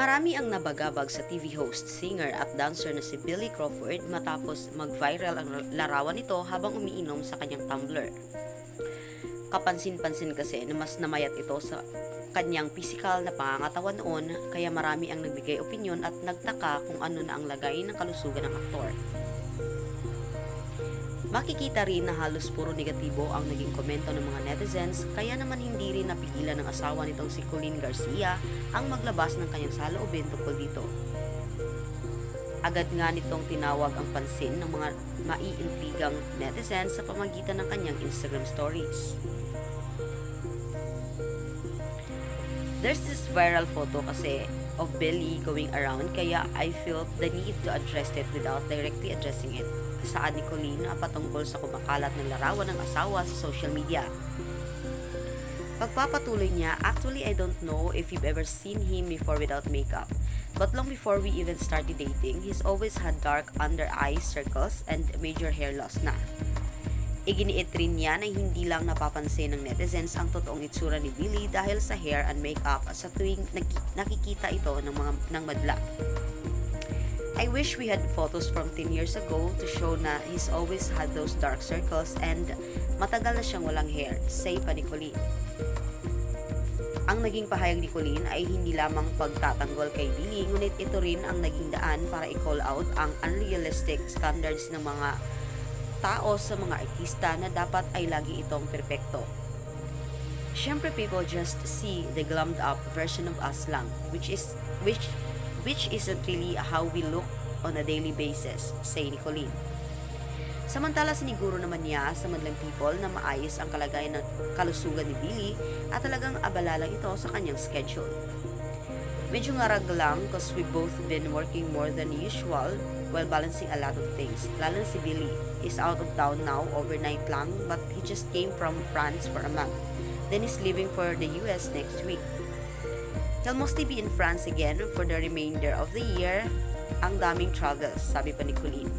Marami ang nabagabag sa TV host, singer at dancer na si Billy Crawford matapos mag-viral ang larawan nito habang umiinom sa kanyang tumbler. Kapansin-pansin kasi na mas namayat ito sa kanyang pisikal na pangangatawan noon kaya marami ang nagbigay opinyon at nagtaka kung ano na ang lagay ng kalusugan ng aktor. Makikita rin na halos puro negatibo ang naging komento ng mga netizens kaya naman hindi rin napigilan ng asawa nitong si Colleen Garcia ang maglabas ng kanyang saloobin tungkol dito. Agad nga nitong tinawag ang pansin ng mga maiintrigang netizens sa pamagitan ng kanyang Instagram stories. There's this viral photo kasi of Billy going around kaya I felt the need to address it without directly addressing it. Saad ni Colleen na patungkol sa kumakalat ng larawan ng asawa sa social media. Pagpapatuloy niya, actually I don't know if you've ever seen him before without makeup. But long before we even started dating, he's always had dark under eye circles and major hair loss na. Iginiit rin niya na hindi lang napapansin ng netizens ang totoong itsura ni Billy dahil sa hair and makeup sa tuwing naki- nakikita ito ng mga ng madla. I wish we had photos from 10 years ago to show na he's always had those dark circles and matagal na siyang walang hair, say pa ni Colleen. Ang naging pahayag ni Colleen ay hindi lamang pagtatanggol kay Billy, ngunit ito rin ang naging daan para i-call out ang unrealistic standards ng mga tao sa mga artista na dapat ay lagi itong perpekto. Siyempre people just see the glammed up version of us lang, which is which which isn't really how we look on a daily basis, say ni Colleen. Samantala siniguro naman niya sa madlang people na maayos ang kalagayan ng kalusugan ni Billy at talagang abala lang ito sa kanyang schedule. Medyo ngarag lang because we both been working more than usual while balancing a lot of things. Lalo si Billy is out of town now overnight lang but he just came from France for a month. Then he's leaving for the US next week. He'll mostly be in France again for the remainder of the year. Ang daming travels, sabi pa ni Colleen.